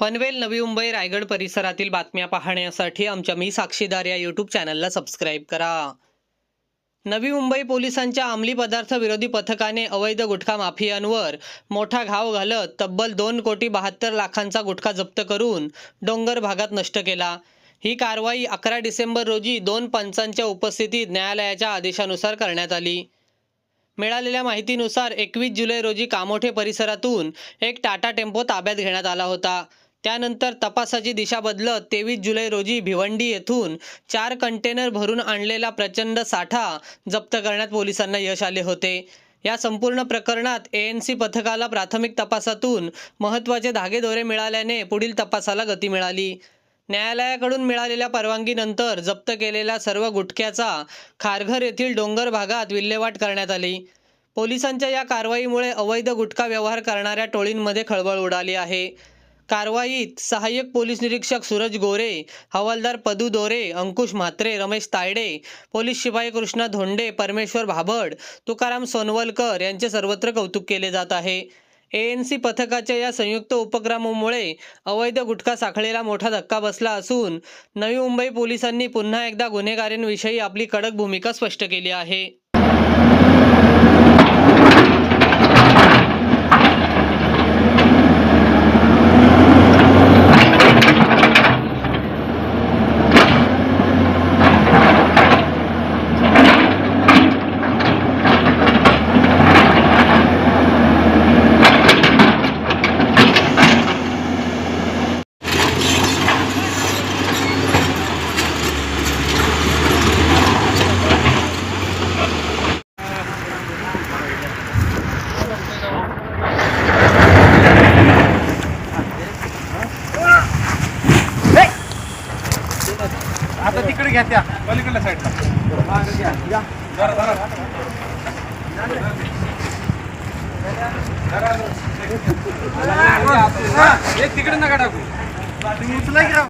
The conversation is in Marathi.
पनवेल नवी मुंबई रायगड परिसरातील बातम्या पाहण्यासाठी आमच्या मी साक्षीदार या यूट्यूब चॅनलला सबस्क्राईब करा. नवी मुंबई पोलिसांच्या अंमली पदार्थ विरोधी पथकाने अवैध गुटखा माफियांवर मोठा घाव घालत तब्बल दोन कोटी बहात्तर लाखांचा गुटखा जप्त करून डोंगर भागात नष्ट केला. ही कारवाई अकरा डिसेंबर रोजी दोन पंचांच्या उपस्थितीत न्यायालयाच्या आदेशानुसार करण्यात आली. मिळालेल्या माहितीनुसार एकवीस जुलै रोजी कामोठे परिसरातून एक टाटा टेम्पो ताब्यात घेण्यात आला होता. त्यानंतर तपासाची दिशा बदलत तेवीस जुलै रोजी भिवंडी येथून चार कंटेनर भरून आणलेला प्रचंड साठा जप्त करण्यात पोलिसांना यश आले होते. या संपूर्ण प्रकरणात एएनसी पथकाला प्राथमिक तपासातून महत्त्वाचे धागेदोरे मिळाल्याने पुढील तपासाला गती मिळाली. न्यायालयाकडून मिळालेल्या परवानगीनंतर जप्त केलेल्या सर्व गुटख्याचा खारघर येथील डोंगर भागात विल्हेवाट करण्यात आली. पोलिसांच्या या कारवाईमुळे अवैध गुटखा व्यवहार करणाऱ्या टोळींमध्ये खळबळ उडाली आहे. कारवाईत सहाय्यक पोलीस निरीक्षक सूरज गोरे हवालदार पदू दोरे अंकुश म्हात्रे रमेश तायडे पोलीस शिपाई कृष्णा धोंडे परमेश्वर भाभड तुकाराम सोनवलकर यांचे सर्वत्र कौतुक केले जात आहे. एएनसी पथकाच्या या संयुक्त उपक्रमामुळे अवैध गुटखा साखळीला मोठा धक्का बसला असून नवी मुंबई पोलिसांनी पुन्हा एकदा गुन्हेगारींविषयी आपली कडक भूमिका स्पष्ट केली आहे. आता तिकडे घ्या त्या पलीकडल्या साईडला एक तिकडे नका टाकू. उचला